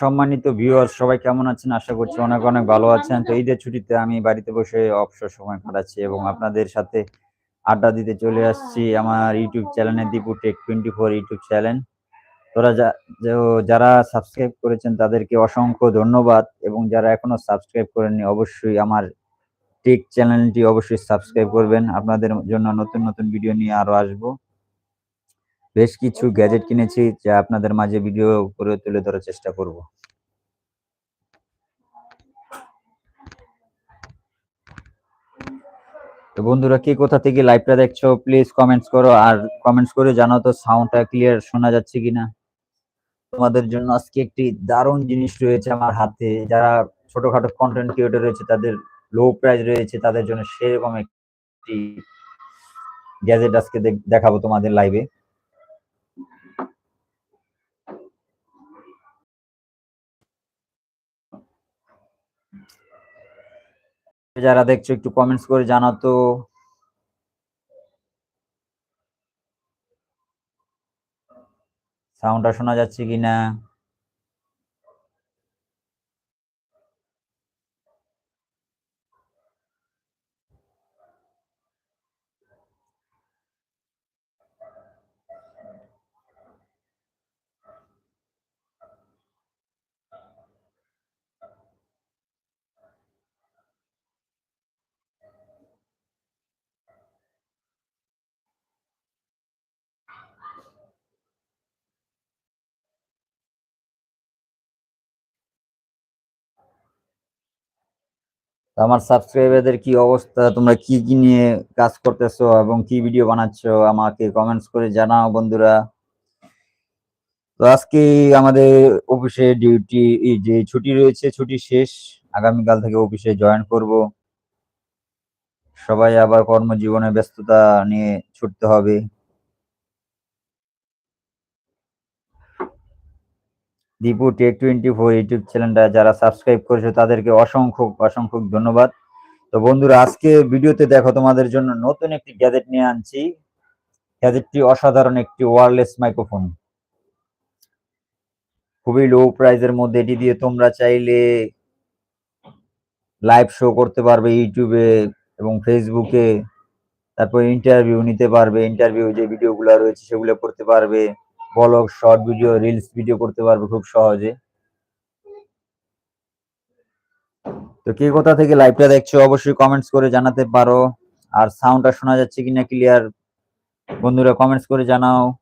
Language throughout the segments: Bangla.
সম্মানিত ভিউয়ার্স সবাই কেমন আছেন? আশা করছি অনেক অনেক ভালো আছেন। তো ঈদের ছুটিতে আমি বাড়িতে বসে অবসর সময় কাটাচ্ছি এবং আপনাদের সাথে আড্ডা দিতে চলে আসছি আমার ইউটিউব চ্যানেলে Dipu tech twenty four YouTube channel. তোরা যারা সাবস্ক্রাইব করেছেন তাদেরকে অসংখ্য ধন্যবাদ এবং যারা এখনও সাবস্ক্রাইব করেননি অবশ্যই আমার টেক চ্যানেলটি অবশ্যই সাবস্ক্রাইব করবেন। আপনাদের জন্য নতুন নতুন ভিডিও নিয়ে আরও আসব। বেশ কিছু গ্যাজেট কিনেছি যা আপনাদের মাঝে ভিডিও করে তুলে ধরার চেষ্টা করব। তো বন্ধুরা, কে কোথা থেকে লাইভটা দেখছ প্লিজ কমেন্টস করো। আর কমেন্টস করে জানাও তো সাউন্ডটা ক্লিয়ার শোনা যাচ্ছে কিনা। তোমাদের জন্য আজকে একটি দারুণ জিনিস রয়েছে আমার হাতে। যারা ছোটখাটো কন্টেন্ট ক্রিয়েটর রয়েছে, তাদের লো প্রাইস রয়েছে, তাদের জন্য সেরকম একটি গ্যাজেট আজকে দেখ- দেখাবো তোমাদের লাইভে যারা দেখছ একটু কমেন্টস করে জানাতো সাউন্ডটা শোনা যাচ্ছে কিনা? আমার সাবস্ক্রাইবারদের কি অবস্থা? তোমরা কি কি নিয়ে কাজ করতেছো এবং কি ভিডিও বানাচ্ছো? আমাকে কমেন্টস করে জানাও বন্ধুরা। তো আজকে আমাদের অফিসে ডিউটি যে ছুটি রয়েছে, ছুটি শেষ। আগামীকাল থেকে অফিসে জয়েন করব। সবাই আবার কর্মজীবনে ব্যস্ততা নিয়ে ছুটতে হবে। Dipu tech twenty four YouTube চ্যানেলটা যারা সাবস্ক্রাইব করেছ তাদেরকে অসংখ্য অসংখ্য ধন্যবাদ। তো বন্ধুরা আজকে ভিডিওতে দেখো তোমাদের জন্য নতুন একটি গ্যাজেট নিয়ে আনছি। গ্যাজেটটি অসাধারণ একটি ওয়ারলেস মাইক্রোফোন খুবই লো প্রাইজের মধ্যে এটি দিয়ে তোমরা চাইলে লাইভ শো করতে পারবে ইউটিউবে এবং ফেসবুকে। তারপর ইন্টারভিউ নিতে পারবে ইন্টারভিউ যে ভিডিওগুলো রয়েছে সেগুলো করতে পারবে। Vlog short video reels video করতে পারবে খুব সহজে। তো কে কোথা থেকে লাইভটা দেখছ অবশ্যই কমেন্টস করে জানাতে পারো। আর সাউন্ডটা শোনা যাচ্ছে কিনা ক্লিয়ার বন্ধুরা কমেন্টস করে জানাও।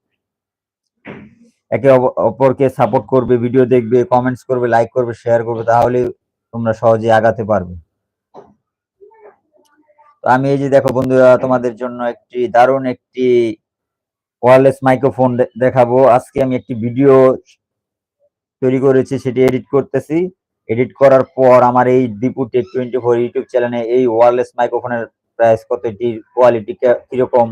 একে অপ- অপরকে সাপোর্ট করবে ভিডিও দেখবে কমেন্টস করবে লাইক করবে শেয়ার করবে, তাহলে তোমরা সহজে আগাতে পারবে। তো আমি এই যে দেখো বন্ধুরা, তোমাদের জন্য একটি দারুণ একটি ওয়্যারলেস মাইক্রোফোন দেখাবো। আজকে আমি একটি ভিডিও তৈরি করেছি, সেটি এডিট করতেছি। এডিট করার পর আমার এই Dipu tech twenty four YouTube চ্যানেলে এই ওয়্যারলেস মাইক্রোফোনের প্রাইস কত? এটির কোয়ালিটি কীরকম?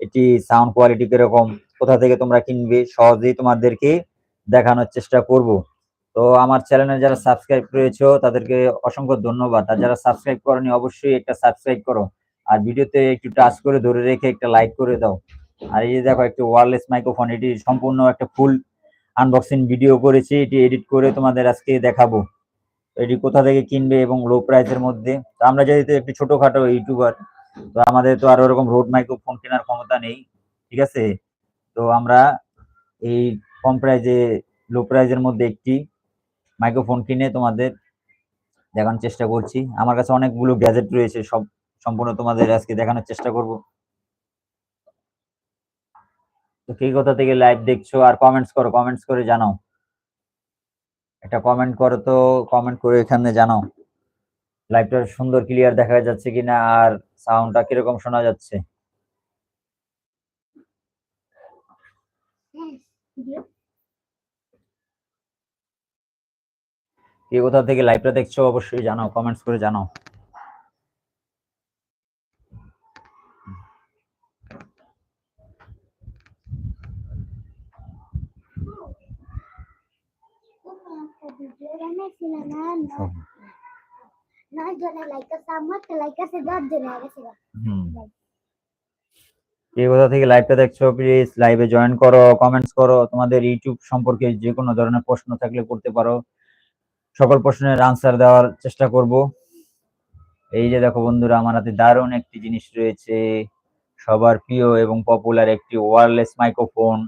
এটি সাউন্ড কোয়ালিটি কীরকম? কোথা থেকে তোমরা কিনবে? সহজেই তোমাদেরকে দেখানোর চেষ্টা করব। তো আমার চ্যানেলে যারা সাবস্ক্রাইব করেছ, তাদেরকে অসংখ্য ধন্যবাদ। আর যারা সাবস্ক্রাইব করনি, অবশ্যই একটা সাবস্ক্রাইব করো। আর ভিডিওতে একটু টাচ করে ধরে রেখে একটা লাইক করে দাও। আর এই যে দেখো, একটি ওয়্যারলেস মাইক্রোফোন এটি সম্পূর্ণ একটা ফুল আনবক্সিং ভিডিও করেছি। এটি এডিট করে তোমাদের আজকে দেখাবো। এটি কোথা থেকে কিনবে এবং লো প্রাইসের মধ্যে। তো আমরা যেহেতু একটি ছোটখাটো ইউটিউবার তো আমাদের তো আর ওরকম রোড মাইক্রোফোন কেনার ক্ষমতা নেই, ঠিক আছে? তো আমরা এই কম প্রাইজে লো প্রাইজের মধ্যে একটি মাইক্রোফোন কিনে তোমাদের দেখানোর চেষ্টা করছি। আমার কাছে অনেকগুলো গ্যাজেট রয়েছে, সব সম্পূর্ণ তোমাদের আজকে দেখানোর চেষ্টা করব। তো কে কোথা থেকে লাইভ দেখছ আর কমেন্টস করো কমেন্টস করে জানাও। একটা কমেন্ট করো তো কমেন্ট করে এখানে জানাও। লাইভটা সুন্দর ক্লিয়ার দেখা যাচ্ছে কিনা আর সাউন্ডটা কীরকম শোনা যাচ্ছে? কে কোথা থেকে লাইভটা দেখছ অবশ্যই জানাও কমেন্টস করে জানাও নয় জনে লাইকা সামত লাইকা সে দশ জনে গেছিল হুম কে কোথা থেকে লাইভটা দেখছ প্লিজ লাইভে জয়েন করো কমেন্টস করো। তোমাদের ইউটিউব সম্পর্কে ধরনের প্রশ্ন থাকলে করতে পারো। সকল প্রশ্নের দেওয়ার চেষ্টা করব। এই যে দেখো বন্ধুরা, আমার হাতে দারুণ একটি জিনিস রয়েছে। সবার প্রিয় এবং পপুলার একটি ওয়্যারলেস মাইক্রোফোন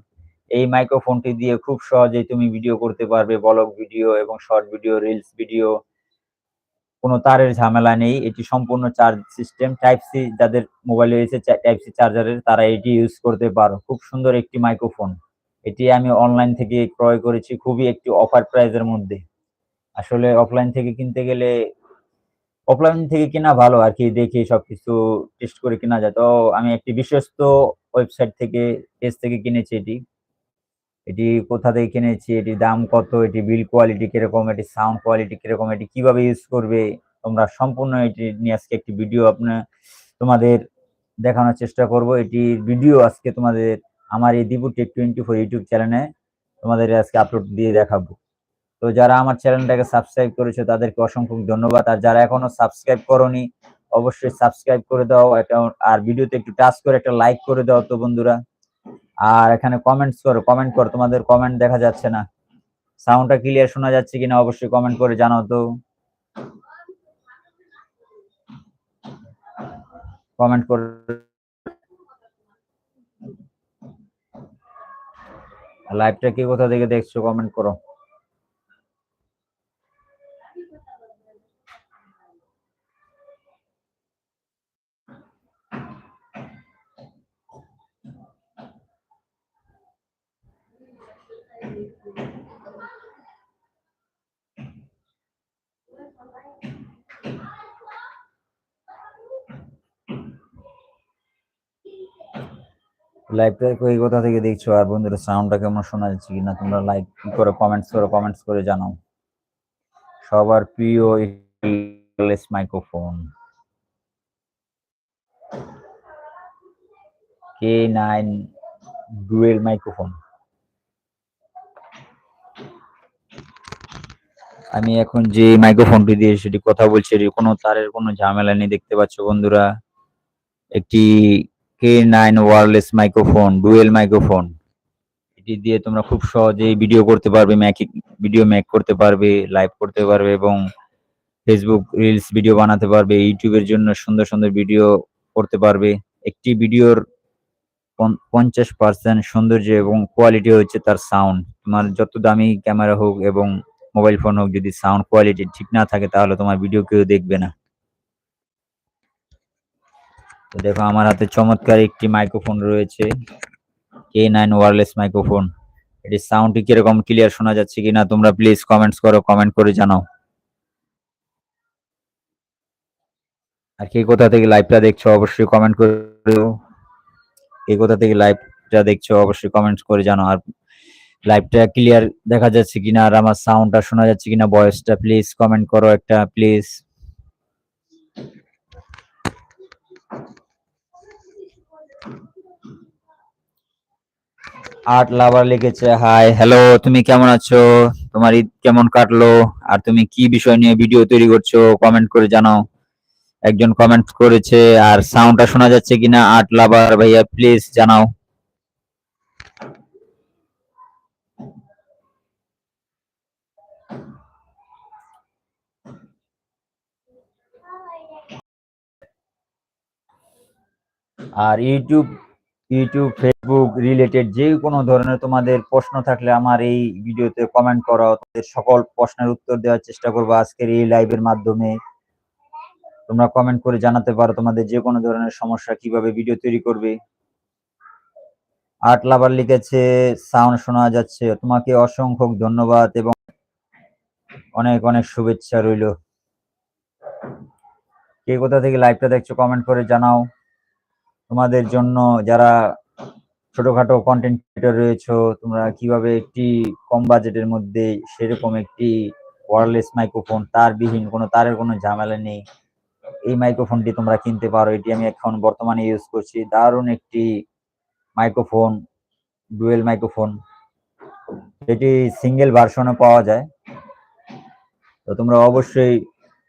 এই মাইক্রোফোনটি দিয়ে খুব সহজেই তুমি ভিডিও করতে পারবে ব্লগ ভিডিও এবং শর্ট ভিডিও রিলস ভিডিও কোনো তারের ঝামেলা নেই। এটি সম্পূর্ণ চার্জ সিস্টেম টাইপ সি যাদের মোবাইল রয়েছে টাইপ সি চার্জারের তারা এটি ইউজ করতে পারো। খুব সুন্দর একটি মাইক্রোফোন এটি আমি অনলাইন থেকে ক্রয় করেছি, খুবই একটি অফার প্রাইজের মধ্যে। আসলে অফলাইন থেকে কিনতে গেলে অফলাইন থেকে কেনা ভালো আর কি, দেখে সবকিছু টেস্ট করে কেনা যায়। তো আমি একটি বিশ্বস্ত ওয়েবসাইট থেকে পেজ থেকে কিনেছি এটি। এটি কোথা থেকে কিনেছি, এটির দাম কত, এটি বিল কোয়ালিটি কীরকম এটি সাউন্ড কোয়ালিটি কীরকম, এটি কীভাবে ইউজ করবে, তোমরা সম্পূর্ণ এটি নিয়ে আজকে একটি ভিডিও আপনার তোমাদের দেখানোর চেষ্টা করব। এটি ভিডিও আজকে তোমাদের, আমার এই Dipu tech twenty four YouTube চ্যানেলে তোমাদের আজকে আপলোড দিয়ে দেখাবো। তো যারা আমার চ্যানেলটাকে সাবস্ক্রাইব করেছ, তাদেরকে অসংখ্য ধন্যবাদ। আর যারা এখনও সাবস্ক্রাইব করনি, অবশ্যই সাবস্ক্রাইব করে দাও আর ভিডিওতে একটু টাচ করে একটা লাইক করে দাও তো বন্ধুরা। আর এখানে কমেন্টস করো কমেন্ট করো, তোমাদের কমেন্ট দেখা যাচ্ছে না। সাউন্ডটা ক্লিয়ার শোনা যাচ্ছে কিনা অবশ্যই কমেন্ট করে জানাও তো। কমেন্ট করে। লাইভটা কি কোথা থেকে দেখছ? কমেন্ট করো। লাইভটা কই? কোথা থেকে দেখছ? আর বন্ধুরা সাউন্ডটা কেমন শোনা যাচ্ছে কিনা তোমরা লাইক করে কমেন্টস করে কমেন্টস করে জানাও। সবার প্রিয় microphone K nine dual microphone আমি এখন যে মাইক্রোফোনটি দিয়ে সেটি কথা বলছি কোনো তারের কোনো ঝামেলা নেই, দেখতে পাচ্ছ বন্ধুরা। একটি nine wireless microphone dual microphone এটি দিয়ে তোমরা খুব সহজেই ভিডিও করতে পারবে ম্যাক ভিডিও মেক করতে পারবে লাইভ করতে পারবে এবং ফেসবুক রিলস ভিডিও বানাতে পারবে ইউটিউবের জন্য সুন্দর সুন্দর ভিডিও করতে পারবে। একটি ভিডিওর পঞ্চাশ পার্সেন্ট সৌন্দর্য এবং কোয়ালিটি হচ্ছে তার সাউন্ড তোমার যত দামি ক্যামেরা হোক এবং মোবাইল ফোন হোক, যদি সাউন্ড কোয়ালিটি ঠিক না থাকে, তাহলে তোমার ভিডিও কেউ দেখবে না। তো দেখো, আমার হাতে চমৎকার একটি মাইক্রোফোন রয়েছে। কে নাইন ওয়ারলেস মাইক্রোফোন এটি সাউন্ডটি কীরকম ক্লিয়ার শোনা যাচ্ছে কিনা তোমরা প্লিজ কমেন্টস করো কমেন্ট করে জানাও। আর কে কোথা থেকে লাইভটা দেখছ অবশ্যই কমেন্ট করে কে কোথা থেকে লাইভটা দেখছ অবশ্যই কমেন্টস করে জানাও। আর লাইভটা ক্লিয়ার দেখা যাচ্ছে কিনা? আর আমার সাউন্ডটা শোনা যাচ্ছে কিনা? ভয়েসটা প্লিজ কমেন্ট করো একটা প্লিজ আর্ট লাভার লিখেছে হাই হ্যালো তুমি কেমন আছো? তোমার ঈদ কেমন কাটলো? আর তুমি কি বিষয় নিয়ে ভিডিও তৈরি করছ? কমেন্ট করে জানাও। একজন কমেন্ট করেছে, আর সাউন্ডটা শোনা যাচ্ছে কিনা? আর্ট লাভার, ভাইয়া প্লিজ জানাও। আর ইউটিউব ইউটিউব ফেসবুক রিলেটেড যে কোনো ধরনের তোমাদের প্রশ্ন থাকলে আমার এই ভিডিওতে কমেন্ট করো। তোমাদের সকল প্রশ্নের উত্তর দেওয়ার চেষ্টা করব আজকের এই লাইভের মাধ্যমে। তোমরা কমেন্ট করে জানাতে পারো তোমাদের যে কোনো ধরনের সমস্যা, কীভাবে ভিডিও তৈরি করবে। আর্ট লাভার লিখেছে সাউন্ড শোনা যাচ্ছে। তোমাকে অসংখ্য ধন্যবাদ এবং অনেক অনেক শুভেচ্ছা রইল। কে কোথা থেকে লাইভটা দেখছ কমেন্ট করে জানাও। তোমাদের জন্য যারা ছোটখাটো কন্টেন্ট ক্রিয়েটর রয়েছে, তোমরা কীভাবে একটি কম বাজেটের মধ্যে সেরকম একটি ওয়ারলেস মাইক্রোফোন তারবিহীন কোনো তারের কোনো ঝামেলা নেই, এই মাইক্রোফোনটি তোমরা কিনতে পারো। এটি আমি এখন বর্তমানে ইউজ করছি। দারুণ একটি মাইক্রোফোন ডুয়েল মাইক্রোফোন এটি সিঙ্গেল ভার্সনে পাওয়া যায়। তো তোমরা অবশ্যই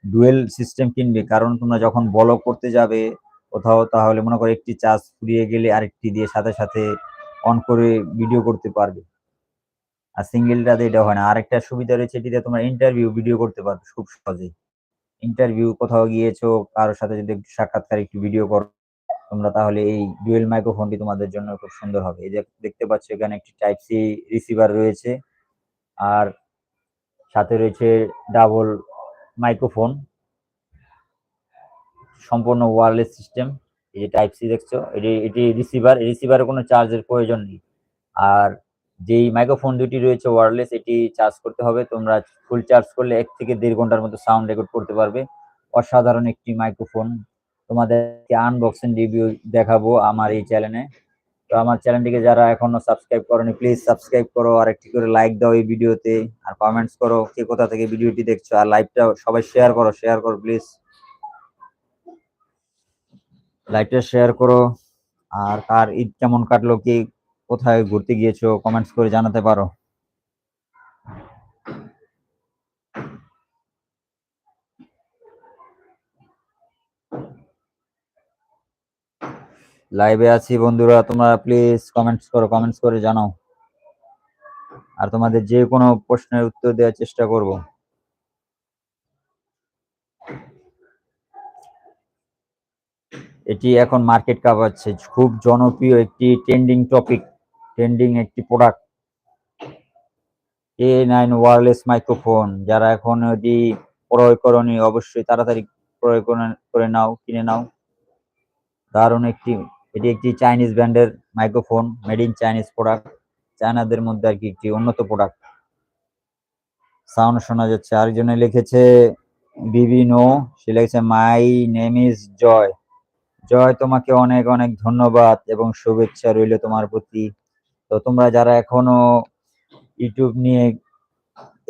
ডুয়েল সিস্টেম কিনবে, কারণ তোমরা যখন বলক করতে যাবে কোথাও তাহলে মনে করো একটি চার্জ ফুরিয়ে গেলে আরেকটি দিয়ে সাথে সাথে অন করে ভিডিও করতে পারবে। আর সিঙ্গেলটাতে এটা হয় না। আরেকটা সুবিধা রয়েছে এটিতে তোমরা ইন্টারভিউ ভিডিও করতে পারবে খুব সহজেই। ইন্টারভিউ কোথাও গিয়েছো, কারোর সাথে যদি একটু সাক্ষাৎকার একটু ভিডিও করো, তোমরা তাহলে এই ডুয়েল মাইক্রোফোনটি তোমাদের জন্য খুব সুন্দর হবে। এই যে দেখতে পাচ্ছ এখানে একটি টাইপ সি রিসিভার রয়েছে, আর সাথে রয়েছে ডাবল মাইক্রোফোন সম্পূর্ণ ওয়ারলেস সিস্টেম এই যে টাইপ সি দেখছ, এটি এটি রিসিভার রিসিভারের কোনো চার্জের প্রয়োজন নেই। আর যেই মাইক্রোফোন দুটি রয়েছে ওয়ারলেস এটি চার্জ করতে হবে, তোমরা ফুল চার্জ করলে এক থেকে দেড় ঘণ্টার মতো সাউন্ড রেকর্ড করতে পারবে। অসাধারণ একটি মাইক্রোফোন তোমাদেরকে আনবক্সিং রিভিউ দেখাবো আমার এই চ্যানেলে তো আমার চ্যানেলটিকে যারা এখনও সাবস্ক্রাইব করনি প্লিজ সাবস্ক্রাইব করো, আর একটি করে লাইক দাও এই ভিডিওতে। আর কমেন্টস করো, কে কোথা থেকে ভিডিওটি দেখছ, আর লাইভটা সবাই শেয়ার করো শেয়ার করো প্লিজ লাইভটা শেয়ার করো। আর কার ঈদ কেমন কাটলো, কি কোথায় ঘুরতে গিয়েছো কমেন্টস করে জানাতে পারো। লাইভে আছি বন্ধুরা, তোমরা প্লিজ কমেন্টস করো কমেন্টস করে জানাও। আর তোমাদের যে কোনো প্রশ্নের উত্তর দেওয়ার চেষ্টা করব। এটি এখন মার্কেট কাপাচ্ছে খুব জনপ্রিয় একটি ট্রেন্ডিং টপিক ট্রেন্ডিং একটি প্রোডাক্ট এ নাইন ওয়ারলেস মাইক্রোফোন যারা এখন যদি ক্রয় করনি অবশ্যই তাড়াতাড়ি ক্রয় করে- নাও, কিনে নাও। দারুণ একটি, এটি একটি চাইনিজ ব্র্যান্ডের microphone made in Chinese product চায়নাদের মধ্যে আর কি একটি উন্নত প্রোডাক্ট সাউন্ড শোনা যাচ্ছে। আরেকজনে লিখেছে বিভিনো সে লিখেছে মাই নেম ইজ জয় জয় তোমাকে অনেক অনেক ধন্যবাদ এবং শুভেচ্ছা রইল তোমার প্রতি। তো তোমরা যারা এখনও ইউটিউব নিয়ে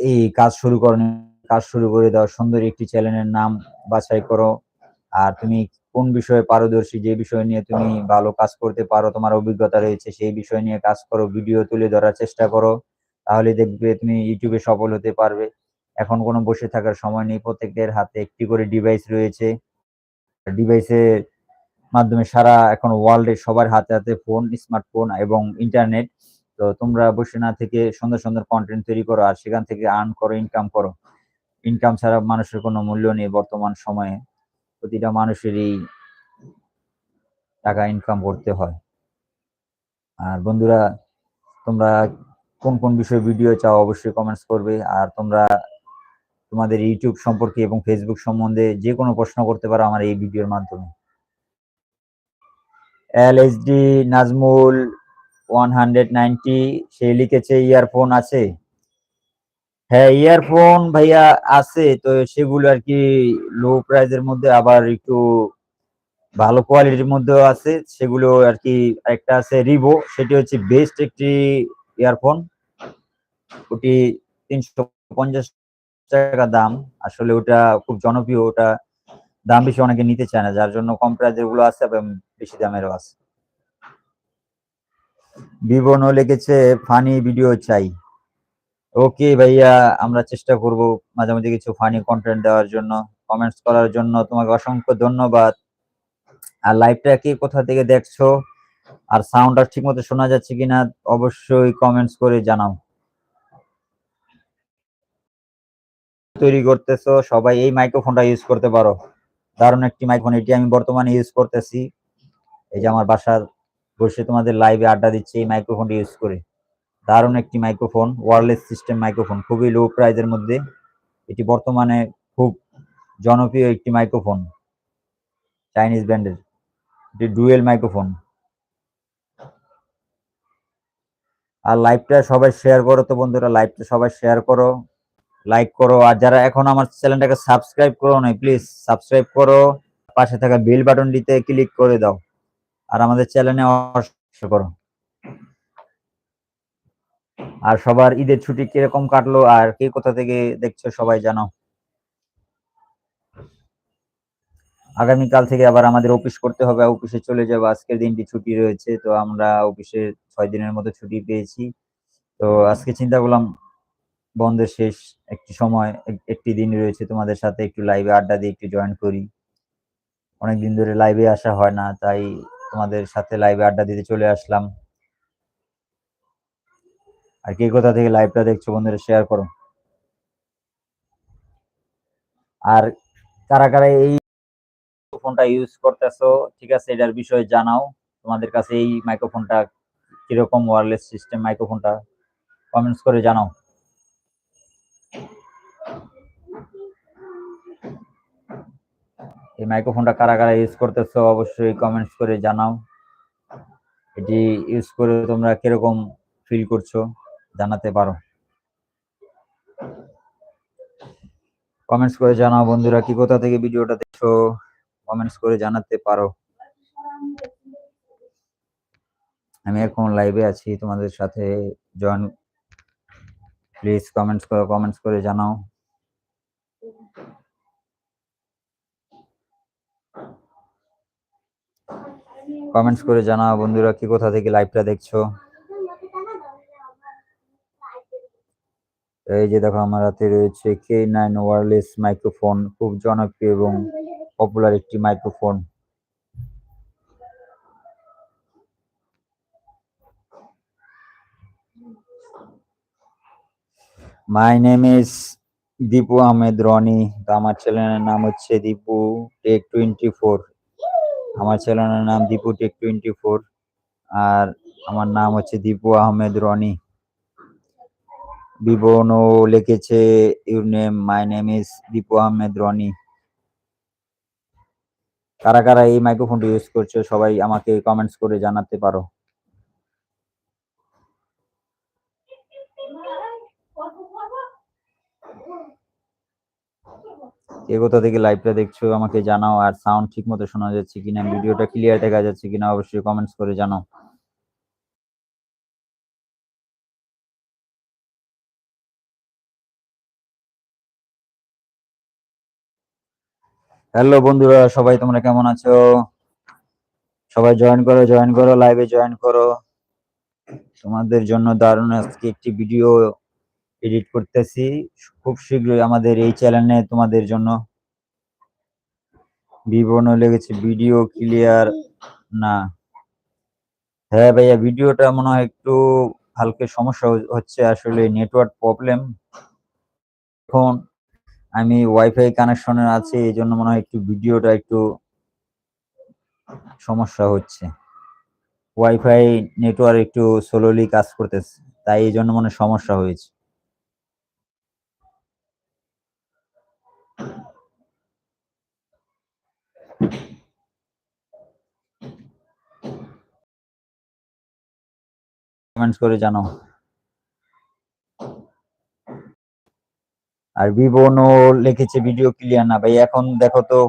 এই কাজ শুরু করনি, কাজ শুরু করে দাও। সুন্দর একটি চ্যানেলের নাম বাছাই করো। আর তুমি কোন বিষয়ে পারদর্শী, যে বিষয় নিয়ে তুমি ভালো কাজ করতে পারো, তোমার অভিজ্ঞতা রয়েছে, সেই বিষয় নিয়ে কাজ করো, ভিডিও তুলে ধরার চেষ্টা করো। তাহলে দেখবে তুমি ইউটিউবে সফল হতে পারবে। এখন কোনো বসে থাকার সময় নেই। প্রত্যেকের হাতে একটি করে ডিভাইস রয়েছে। ডিভাইসের মাধ্যমে সারা এখন ওয়ার্ল্ডে সবার হাতে হাতে ফোন স্মার্টফোন এবং ইন্টারনেট তো তোমরা বসে না থেকে সুন্দর সুন্দর কন্টেন্ট তৈরি করো আর সেখান থেকে আর্ন করো ইনকাম করো। ইনকাম ছাড়া মানুষের কোনো মূল্য নেই বর্তমান সময়ে। প্রতিটা মানুষেরই টাকা ইনকাম করতে হয়। আর বন্ধুরা, তোমরা কোন কোন বিষয়ে ভিডিও চাও অবশ্যই কমেন্টস করবে। আর তোমরা তোমাদের ইউটিউব সম্পর্কে এবং ফেসবুক সম্বন্ধে যে কোনো প্রশ্ন করতে পারো আমার এই ভিডিওর মাধ্যমে। L D Nazmul one hundred ninety, সে লিখেছে ইয়ারফোন আছে। হ্যাঁ ইয়ারফোন ভাইয়া আছে, তো সেগুলো আর কি লো প্রাইজের মধ্যে আবার একটু ভালো কোয়ালিটির মধ্যেও আছে। সেগুলো আর কি একটা আছে রিভো সেটি হচ্ছে বেস্ট একটি ইয়ারফোন। ওটি তিনশো পঞ্চাশ টাকা দাম। আসলে ওটা খুব জনপ্রিয়, ওটা দাম বেশি অনেকে নিতে চায় না, যার জন্য কম প্রাইজেরগুলো আছে এবং বেশি দামেরও আছে বিবনও লিখেছে ফানি ভিডিও চাই। ওকে ভাইয়া, আমরা চেষ্টা করব মাঝে মাঝে কিছু ফানি কন্টেন্ট দেওয়ার জন্য কমেন্টস করার জন্য। তোমাকে অসংখ্য ধন্যবাদ। আর লাইভটা কি কোথা থেকে দেখছ? আর সাউন্ডটা ঠিক মতো শোনা যাচ্ছে কিনা, অবশ্যই কমেন্টস করে জানাও। তৈরি করতেছো, সবাই এই মাইক্রোফোনটা ইউজ করতে পারো। দারুণ একটি মাইক্রোফোন এটি আমি বর্তমানে ইউজ করতেছি। এই যে আমার বাসার বসে তোমাদের লাইভে আড্ডা দিচ্ছে, এই মাইক্রোফোনটা ইউজ করে। দারুণ একটি মাইক্রোফোন ওয়ারলেস সিস্টেম মাইক্রোফোন খুবই লো প্রাইজের মধ্যে। এটি বর্তমানে খুব জনপ্রিয় একটি মাইক্রোফোন চাইনিজ ব্র্যান্ডের এটি ডুয়েল মাইক্রোফোন আর লাইভটা সবাই শেয়ার করো তো বন্ধুরা লাইভটা সবাই শেয়ার করো লাইক করো। আর যারা এখন আমার চ্যানেলটাকে সাবস্ক্রাইব করো নাই প্লিজ সাবস্ক্রাইব করো। পাশে থাকা বেল বাটনটিতে ক্লিক করে দাও। আর আমাদের চ্যানেলে করো। আর সবার ঈদের ছুটি কীরকম কাটলো আর কে কোথা থেকে দেখছ সবাই জানাও আগামীকাল থেকে আবার আমাদের অফিস করতে হবে অফিসে চলে যাব, আজকের দিনটি ছুটি রয়েছে, তো আমরা অফিসে ছয় দিনের মতো ছুটি পেয়েছি। তো আজকে চিন্তা করলাম, বন্ধের শেষ একটি সময় একটি দিন রয়েছে, তোমাদের সাথে একটু লাইভে আড্ডা দিয়ে একটু জয়েন করি। অনেকদিন ধরে লাইভে আসা হয় না, তাই তোমাদের সাথে লাইভে আড্ডা দিতে চলে আসলাম। আর কে কোথা থেকে লাইভটা দেখছ বন্ধুরা শেয়ার করো। আর কারা কারা এই ফোনটা ইউজ করতেছো, ঠিক আছে, এটার বিষয়ে জানাও। তোমাদের কাছে এই মাইক্রোফোনটা কীরকম ওয়্যারলেস সিস্টেম মাইক্রোফোনটা কমেন্টস করে জানাও। এই মাইক্রোফোনটা কারা কারা ইউজ করতেছো অবশ্যই কমেন্টস করে জানাও। এটি ইউজ করে তোমরা কীরকম ফিল করছ জানাতে পারো। কমেন্টস করে জানাও বন্ধুরা, কি কোথা থেকে ভিডিওটা দেখছ কমেন্টস করে জানাতে পারো। আমি এখন লাইভে আছি, তোমাদের সাথে জয়েন প্লিজ কমেন্টস করো কমেন্টস করে জানাও। কমেন্টস করে জানা বন্ধুরা, কি কোথা থেকে লাইভটা দেখছ? এই যে দেখো, আমার হাতে রয়েছে কে নাইন ওয়ারলেস মাইক্রোফোন খুব জনপ্রিয় এবং পপুলার একটি microphone my name is Dipu Ahmed Roni তো আমার চ্যানেলের নাম হচ্ছে দীপু টেক টোয়েন্টি ফোর আমার চ্যানেলের নাম দীপু টেক টোয়েন্টি ফোর, আর আমার নাম হচ্ছে দীপু আহমেদ রনি। বিবনো লিখেছে your name my name is Dipu Ahmed Roni. কারা কারা এই মাইক্রোফোনটি ইউজ করছ, সবাই আমাকে কমেন্টস করে জানাতে পারো। কে কোথা থেকে লাইভটা দেখছ, আমাকে জানাও আর সাউন্ড ঠিক মতো শোনা যাচ্ছে কিনা ভিডিওটা ক্লিয়ার দেখা যাচ্ছে কিনা অবশ্যই কমেন্টস করে জানাও। হ্যালো বন্ধুরা, সবাই তোমরা কেমন আছো? সবাই জয়েন করো জয়েন করো লাইভে জয়েন করো। তোমাদের জন্য দারুণ আজকে একটি ভিডিও এডিট করতেছি। খুব শীঘ্রই আমাদের এই চ্যানেলে তোমাদের জন্য বিবরণ লেগেছে ভিডিও ক্লিয়ার না। হ্যাঁ ভাইয়া ভিডিওটা মনে হয় একটু হালকা সমস্যা হচ্ছে। আসলে নেটওয়ার্ক প্রবলেম এখন আমি ওয়াইফাই কানেকশনে আছে এই জন্য মনে হয় একটু ভিডিওটা একটু সমস্যা হচ্ছে। ওয়াইফাই নেটওয়ার্ক একটু স্লোলি কাজ করতেছে, তাই এই জন্য মনে সমস্যা হয়েছে। কমেন্টস করে জানো। আর বিবনও লিখেছে ভিডিও ক্লিয়ার না। ভাই, এখন দেখো তো,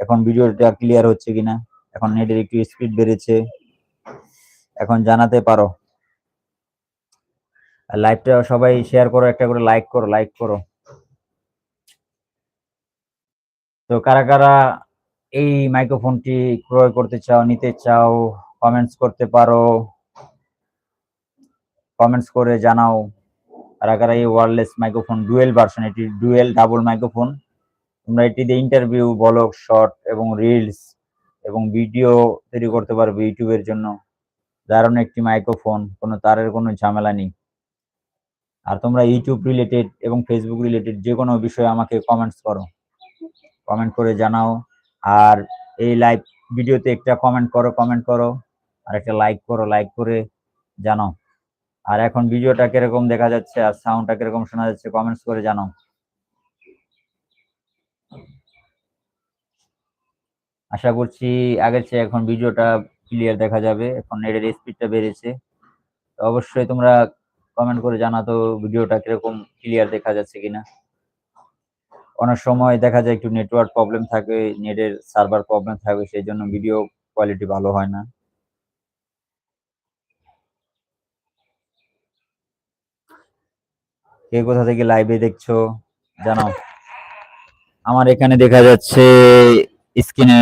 এখন ভিডিওটা ক্লিয়ার হচ্ছে কিনা? এখন নেটের একটু স্পিড বেড়েছে। এখন জানাতে পারো। লাইভটা সবাই শেয়ার করো, একটা করে লাইক করো লাইক করো। তো কারা কারা এই মাইক্রোফোনটি ক্রয় করতে চাও, নিতে চাও কমেন্টস করতে পারো। কমেন্টস করে জানাও। কারা কারা এই ওয়্যারলেস মাইক্রোফোন ডুয়েল ভার্সন এটি ডুয়েল ডাবল মাইক্রোফোন তোমরা এটিতে ইন্টারভিউ ব্লগ শর্ট এবং রিলস এবং ভিডিও তৈরি করতে পারবে ইউটিউবের জন্য। দারুণ একটি মাইক্রোফোন কোনো তারের কোনো ঝামেলা নেই। আর তোমরা ইউটিউব রিলেটেড এবং ফেসবুক রিলেটেড যে কোনো বিষয়ে আমাকে কমেন্টস করো। কমেন্ট করে জানাও। আর এই লাইভ ভিডিওতে একটা কমেন্ট করো কমেন্ট করো। আর একটা লাইক করো লাইক করে জানাও। আর এখন ভিডিওটা কীরকম দেখা যাচ্ছে আর সাউন্ডটা কীরকম শোনা যাচ্ছে কমেন্টস করে জানাও। আশা করছি আগের চেয়ে এখন ভিডিওটা ক্লিয়ার দেখা যাবে। এখন নেটের স্পিডটা বেড়েছে। তো অবশ্যই তোমরা কমেন্ট করে জানাতো ভিডিওটা কীরকম ক্লিয়ার দেখা যাচ্ছে কিনা। অনেক সময় দেখা যায় একটু নেটওয়ার্ক প্রবলেম থাকে নেটের সার্ভার প্রবলেম থাকে, সেই জন্য ভিডিও কোয়ালিটি ভালো হয় না। কে কোথা থেকে লাইভে দেখছ? জানাও। আমার এখানে দেখা যাচ্ছে স্ক্রিনে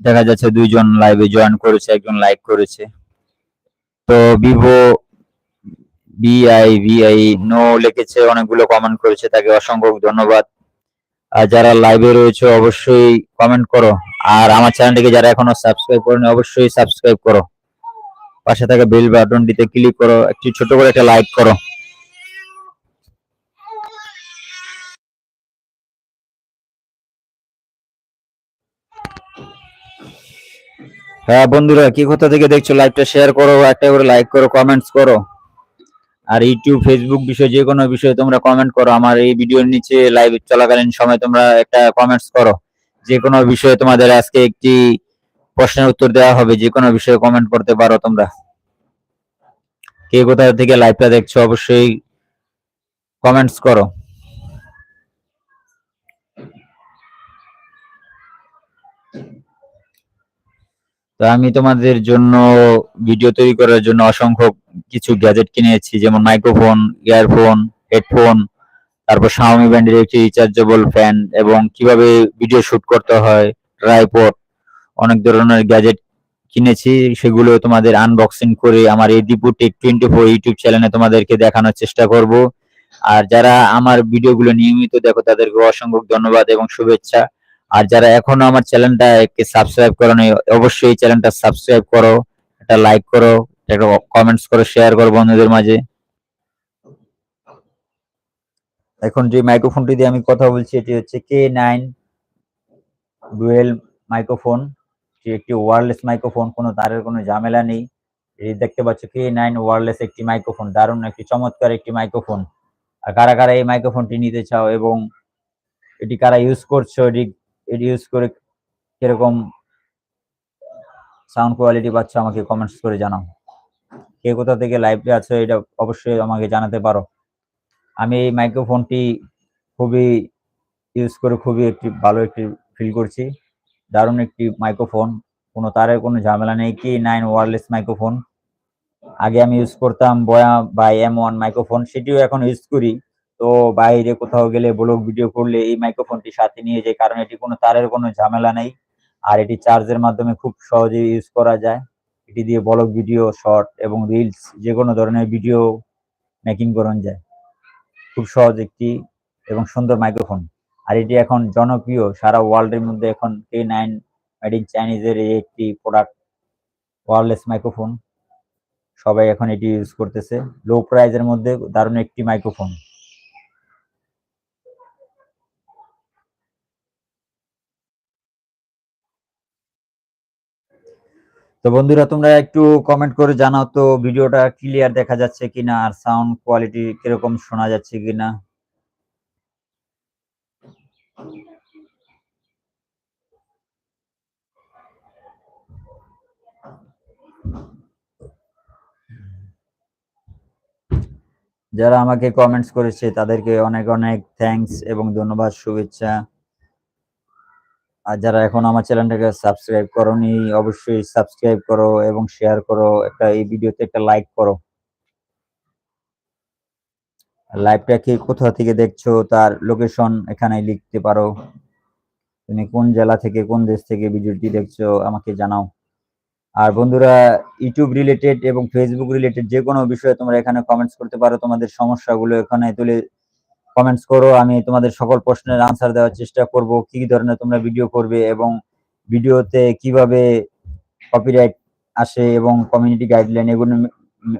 দেখা যাচ্ছে দুইজন লাইভে জয়েন করেছে, একজন লাইক করেছে। তো ভিভো বিআই ভিআই নো লিখেছে, অনেকগুলো কমেন্ট করেছে, তাকে অসংখ্য ধন্যবাদ। আর যারা লাইভে রয়েছে, অবশ্যই কমেন্ট করো। আর আমার চ্যানেলটিকে যারা এখনও সাবস্ক্রাইব করেনি, অবশ্যই সাবস্ক্রাইব করো। পাশে থাকা বেল বাটনটিতে ক্লিক করো, একটি ছোট করে একটা লাইক করো। হ্যাঁ বন্ধুরা, কি কোথা থেকে দেখছ? লাইভটা শেয়ার করো, একটা করে লাইক করো কমেন্টস করো। আর ইউটিউব ফেসবুক বিষয়, যে কোনো বিষয়ে তোমরা কমেন্ট করো। আমার এই ভিডিওর নিচে লাইভ চলাকালীন সময় তোমরা একটা কমেন্টস করো। যে কোনো বিষয়ে তোমাদের আজকে একটি প্রশ্নের উত্তর দেওয়া হবে, যে কোনো বিষয়ে কমেন্ট করতে পারো তোমরা। কে কোথা থেকে লাইভটা দেখছ, অবশ্যই কমেন্টস করো। তো আমি তোমাদের জন্য ভিডিও তৈরি করার জন্য অসংখ্য কিছু গ্যাজেট কিনেছি, যেমন মাইক্রোফোন ইয়ারফোন হেডফোন তারপর Xiaomi ব্যান্ডের একটি রিচার্জেবল ফ্যান এবং কীভাবে ভিডিও শুট করতে হয় ট্রাইপড অনেক ধরনের গ্যাজেট কিনেছি, সেগুলো তোমাদের আনবক্সিং করে আমার এই Dipu tech twenty four YouTube চ্যানেলে তোমাদেরকে দেখানোর চেষ্টা করব। আর যারা আমার ভিডিওগুলো নিয়মিত দেখো, তাদেরকে অসংখ্য ধন্যবাদ এবং শুভেচ্ছা। আর যারা এখনও আমার চ্যানেলটাকে সাবস্ক্রাইব করোনি, অবশ্যই চ্যানেলটা সাবস্ক্রাইব করো, একটা লাইক করো, একটা কমেন্টস করো শেয়ার করো বন্ধুদের মাঝে। এখন যে মাইক্রোফোনটি দিয়ে আমি কথা বলছি, এটি হচ্ছে কে নাইন ডুয়েল মাইক্রোফোন এটি একটি ওয়্যারলেস মাইক্রোফোন কোনো তারের কোনো ঝামেলা নেই। এই দেখতে পাচ্ছ কে নাইন ওয়্যারলেস একটি মাইক্রোফোন দারুণ একটি চমৎকার একটি মাইক্রোফোন আর কারা কারা এই মাইক্রোফোনটি নিতে চাও এবং এটি কারা ইউজ করছ, এটি এটি ইউজ করে কীরকম সাউন্ড কোয়ালিটি পাচ্ছ আমাকে কমেন্টস করে জানাও। কে কোথা থেকে লাইভে আছো এটা অবশ্যই আমাকে জানাতে পারো। আমি এই মাইক্রোফোনটি খুবই ইউজ করে খুবই একটি ভালো একটি ফিল করছি। দারুণ একটি মাইক্রোফোন কোনো তারের কোনো ঝামেলা নেই কি নাইন ওয়ারলেস মাইক্রোফোন আগে আমি ইউজ করতাম বয়া বা এম ওয়ান মাইক্রোফোন সেটিও এখন ইউজ করি। তো বাইরে কোথাও গেলে ব্লগ ভিডিও করলে এই মাইক্রোফোনটি সাথে নিয়ে যাই কারণ এটি কোনো তারের কোনো ঝামেলা নেই। আর এটি চার্জের মাধ্যমে খুব সহজে ইউজ করা যায়। এটি দিয়ে ব্লগ ভিডিও শর্ট এবং রিলস যে কোনো ধরনের ভিডিও মেকিং করানো যায়। খুব সহজ একটি এবং সুন্দর মাইক্রোফোন আর এটি এখন জনপ্রিয়, সারা ওয়ার্ল্ডের মধ্যে এখন কে নাইন মেড ইন চাইনিজের এই একটি প্রোডাক্ট ওয়ারলেস মাইক্রোফোন সবাই এখন এটি ইউজ করতেছে। লো প্রাইজের মধ্যে দারুণ একটি মাইক্রোফোন তো বন্ধুরা, তোমরা একটু কমেন্ট করে জানাও তো ভিডিওটা ক্লিয়ার দেখা যাচ্ছে কিনা আর সাউন্ড কোয়ালিটি কীরকম শোনা যাচ্ছে কিনা। যারা আমাকে কমেন্টস করেছে, তাদেরকে অনেক অনেক থ্যাঙ্কস এবং ধন্যবাদ, শুভেচ্ছা। আর যারা এখন আমার চ্যানেলটাকে সাবস্ক্রাইব করোনি, অবশ্যই সাবস্ক্রাইব করো এবং শেয়ার করো। একটা এই ভিডিওতে একটা লাইক করো। লাইভটা কে কোথা থেকে দেখছ, তার লোকেশন এখানে লিখতে পারো। তুমি কোন জেলা থেকে, কোন দেশ থেকে ভিডিওটি দেখছ, আমাকে জানাও। আর বন্ধুরা ইউটিউব রিলেটেড এবং ফেসবুক রিলেটেড যে কোনো বিষয়ে তোমরা এখানে কমেন্টস করতে পারো। তোমাদের সমস্যাগুলো এখানে তুলে কমেন্টস করো, আমি তোমাদের সকল প্রশ্নের আনসার দেওয়ার চেষ্টা করব, কি ধরনের তোমরা ভিডিও করবে এবং ভিডিওতে কীভাবে কপিরাইট আসে এবং কমিউনিটি গাইডলাইন এগুলো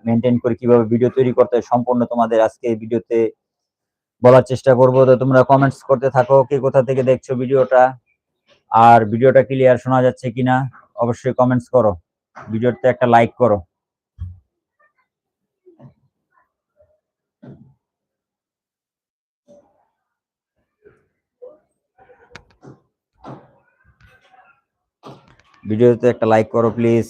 মেনটেন করে কীভাবে ভিডিও তৈরি করতে সম্পূর্ণ তোমাদের আজকে ভিডিওতে বলার চেষ্টা করব। তো তোমরা কমেন্টস করতে থাকো, কে কোথা থেকে দেখছ ভিডিওটা আর ভিডিওটা ক্লিয়ার শোনা যাচ্ছে কিনা, অবশ্যই কমেন্টস করো। ভিডিওতে একটা লাইক করো। ভিডিওতে একটা লাইক করো প্লিজ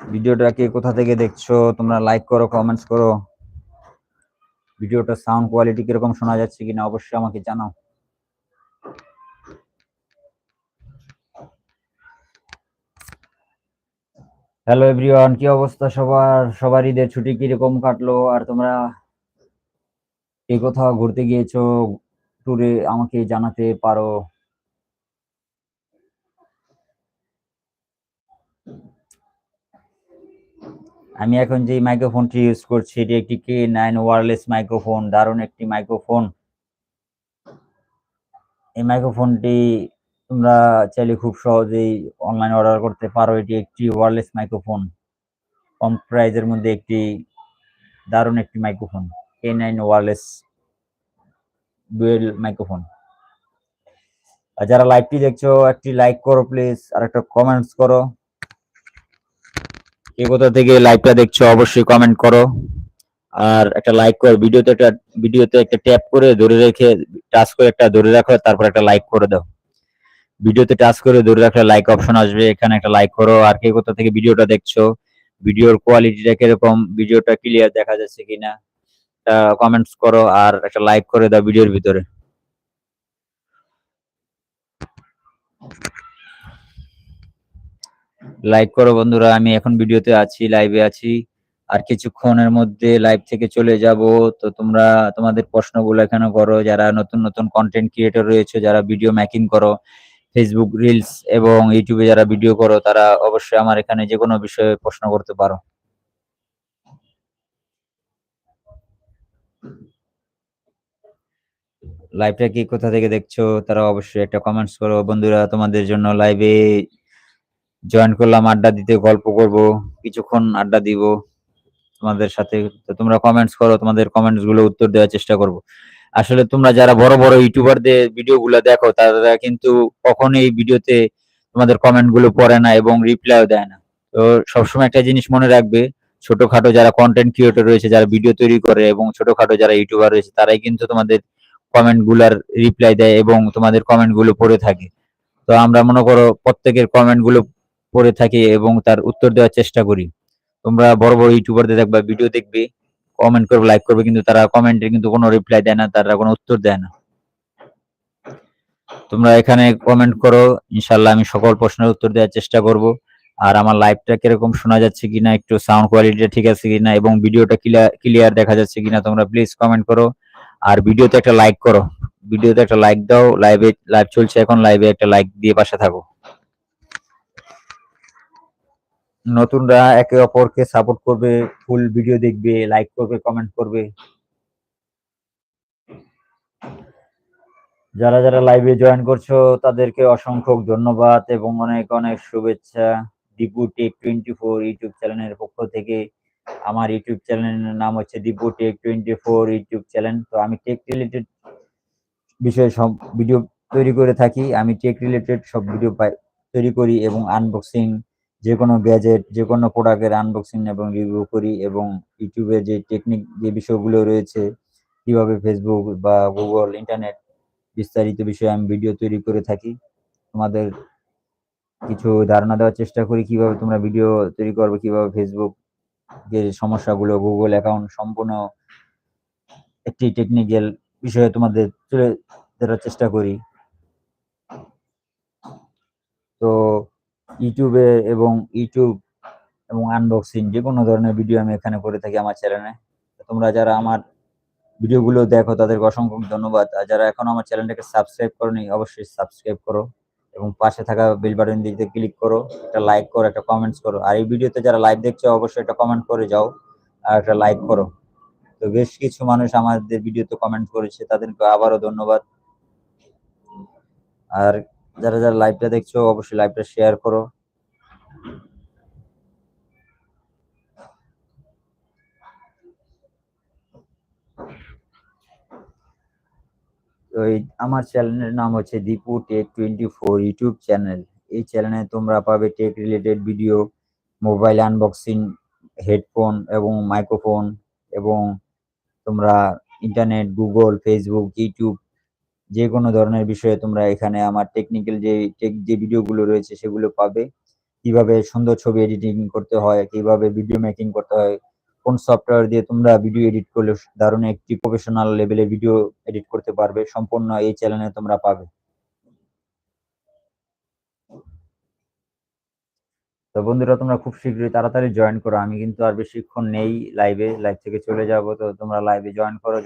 ভিডিওটা কে কোথা থেকে দেখছ, তোমরা লাইক করো কমেন্টস করো। ভিডিওটা সাউন্ড কোয়ালিটি কীরকম শোনা যাচ্ছে কিনা অবশ্যই আমাকে জানাও। হ্যালো এভরিওয়ান কি অবস্থা সবার? সবার ঈদের ছুটি কীরকম কাটলো? আর তোমরা কে কোথাও ঘুরতে গিয়েছো? ট্যুরে আমাকে জানাতে পারো। আমি এখন যে মাইক্রোফোনটি ইউজ করছি, এটি একটি কে নাইন ওয়ারলেস মাইক্রোফোন দারুণ একটি মাইক্রোফোন এই মাইক্রোফোনটি তোমরা চাইলে খুব সহজেই অনলাইন অর্ডার করতে পারো। এটি একটি ওয়্যারলেস মাইক্রোফোন কম প্রাইজের মধ্যে একটি দারুণ একটি microphone K nine wireless dual microphone আর যারা লাইভটি দেখছ, একটি লাইক করো প্লিজ আর একটা কমেন্টস করো। কে কোথা থেকে লাইভটা দেখছ, অবশ্যই কমেন্ট করো। আর একটা লাইক করো, ভিডিওতে একটা ভিডিওতে একটা ট্যাপ করে ধরে রেখে টাচ করে একটা ধরে রাখো, তারপর একটা লাইক করে দাও। ভিডিওতে টাচ করে ধরে রাখলে লাইক অপশন আসবে, এখানে একটা লাইক করো। আর কে কোথা থেকে ভিডিওটা দেখছ, ভিডিওর কোয়ালিটিটা কীরকম, ভিডিওটা ক্লিয়ার দেখা যাচ্ছে কিনা কমেন্টস করো আর একটা লাইক করে দাও ভিডিওর ভিতরে। লাইক করো বন্ধুরা, আমি এখন ভিডিওতে আছি লাইভে আছি। আর কিছুক্ষণের মধ্যে লাইভ থেকে চলে যাব। তো তোমরা, তোমাদের প্রশ্নগুলো এখানে করো। যারা নতুন নতুন কন্টেন্ট ক্রিয়েটর রয়েছে, যারা ভিডিও মেকিং করো ফেসবুক রিলস এবং ইউটিউবে যারা ভিডিও করো, তারা অবশ্যই আমার এখানে যে কোনো বিষয়ে প্রশ্ন করতে পারো। লাইভটা কি কোথা থেকে দেখছ? তারা অবশ্যই একটা কমেন্টস করো। বন্ধুরা, তোমাদের জন্য লাইভে জয়েন করলাম, আড্ডা দিতে, গল্প করব, কিছুক্ষণ আড্ডা দিব তোমাদের সাথে। তোমরা কমেন্টস করো, তোমাদের কমেন্টসগুলো উত্তর দেওয়ার চেষ্টা করব। আসলে তোমরা যারা বড় বড় ইউটিউবারদের ভিডিও গুলো দেখো, তারা কিন্তু কখনোই এই ভিডিওতে তোমাদের কমেন্টগুলো পড়ে না এবং রিপ্লাইও দেয় না। তো সবসময় একটা জিনিস মনে রাখবে, ছোটখাটো যারা কন্টেন্ট ক্রিয়েটর রয়েছে, যারা ভিডিও তৈরি করে এবং ছোটখাটো যারা ইউটিউবার রয়েছে, তারাই কিন্তু তোমাদের কমেন্টগুলার রিপ্লাই দেয় এবং তোমাদের কমেন্টগুলো পড়ে থাকে। তো আমরা মনে করো প্রত্যেকের কমেন্টগুলো পড়ে থাকি এবং তার উত্তর দেওয়ার চেষ্টা করি। তোমরা বড় বড় ইউটিউবারদের দেখবা, ভিডিও দেখবে কমেন্ট করবে লাইক করবে, কিন্তু তারা কমেন্টে কিন্তু কোনো রিপ্লাই দেয় না, তারা কোনো উত্তর দেয় না। তোমরা এখানে কমেন্ট করো ইনশাল্লাহ আমি সকল প্রশ্নের উত্তর দেওয়ার চেষ্টা করব। আর আমার লাইভটা কীরকম শোনা যাচ্ছে কিনা, একটু সাউন্ড কোয়ালিটিটা ঠিক আছে কিনা, এবং ভিডিওটা ক্লিয়ার দেখা যাচ্ছে কিনা, তোমরা প্লিজ কমেন্ট করো। আর ভিডিওতে একটা লাইক করো। ভিডিওতে একটা লাইক দাও লাইভে লাইভ চলছে এখন লাইভে একটা লাইক দিয়ে পাশে থাকো। নতুনরা একে অপরকে সাপোর্ট করবে ফুল ভিডিও দেখবে লাইক করবে কমেন্ট করবে। যারা যারা লাইভে জয়েন করছ, তাদেরকে অসংখ্য ধন্যবাদ এবং অনেক অনেক শুভেচ্ছা। Dipu tech twenty four YouTube চ্যানেলের পক্ষ থেকে। আমার ইউটিউব চ্যানেলের নাম হচ্ছে Dipu tech twenty four YouTube channel. তো আমি টেক রিলেটেড বিষয়ে সব ভিডিও তৈরি করে থাকি। আমি টেক রিলেটেড সব ভিডিও তৈরি করি এবং আনবক্সিং যে কোনো গ্যাজেট যে কোনো প্রোডাক্টের আনবক্সিং এবং রিভিউ করি এবং ইউটিউবে যে টেকনিক যে বিষয়গুলো রয়েছে, কীভাবে ফেসবুক বা গুগল ইন্টারনেট বিস্তারিত বিষয়ে আমি ভিডিও তৈরি করে থাকি, তোমাদের কিছু ধারণা দেওয়ার চেষ্টা করি, কীভাবে তোমরা ভিডিও তৈরি করবে, কীভাবে ফেসবুক যে সমস্যাগুলো গুগল অ্যাকাউন্ট সম্পূর্ণ একটি টেকনিক্যাল বিষয়ে তোমাদের তুলে ধরার চেষ্টা করি। তো ইউটিউবে এবং ইউটিউব এবং আনবক্সিং যে কোনো ধরনের ভিডিও আমি এখানে করে থাকি আমার চ্যানেলে তোমরা যারা আমার ভিডিওগুলো দেখো, তাদেরকে অসংখ্য ধন্যবাদ। আর যারা এখন আমার চ্যানেলটাকে সাবস্ক্রাইব করনি, অবশ্যই সাবস্ক্রাইব করো এবং পাশে থাকা বেল বাটন দিতে ক্লিক করো, একটা লাইক করো, একটা কমেন্টস করো। আর এই ভিডিওতে যারা লাইভ দেখছ, অবশ্যই একটা কমেন্ট করে যাও আর একটা লাইক করো। তো বেশ কিছু মানুষ আমাদের ভিডিওতে কমেন্ট করেছে, তাদেরকে আবারও ধন্যবাদ। আর যারা যারা লাইভটা দেখছ, অবশ্যই লাইভটা শেয়ার করো। ওই আমার চ্যানেলের নাম হচ্ছে Dipu tech twenty four YouTube channel এই চ্যানেলে তোমরা পাবে tech related video mobile unboxing headphone এবং মাইক্রোফোন এবং তোমরা ইন্টারনেট গুগল ফেসবুক ইউটিউব যে কোনো ধরনের বিষয়ে তোমরা এখানে আমার টেকনিক্যাল যে টেক যে ভিডিওগুলো রয়েছে সেগুলো পাবে। কীভাবে সুন্দর ছবি এডিটিং করতে হয়, কীভাবে ভিডিও মেকিং করতে হয়, কোন সফটওয়্যার দিয়ে তোমরা ভিডিও এডিট করলে দারুণ একটি প্রফেশনাল লেভেলে ভিডিও এডিট করতে পারবে, সম্পূর্ণ এই চ্যানেলে তোমরা পাবে। তো বন্ধুরা, তোমরা খুব শীঘ্রই তাড়াতাড়ি জয়েন করো। আমি কিন্তু আর বেশিক্ষণ নেই লাইভে লাইভ থেকে চলে যাব। তো তোমরা লাইভে জয়েন করো।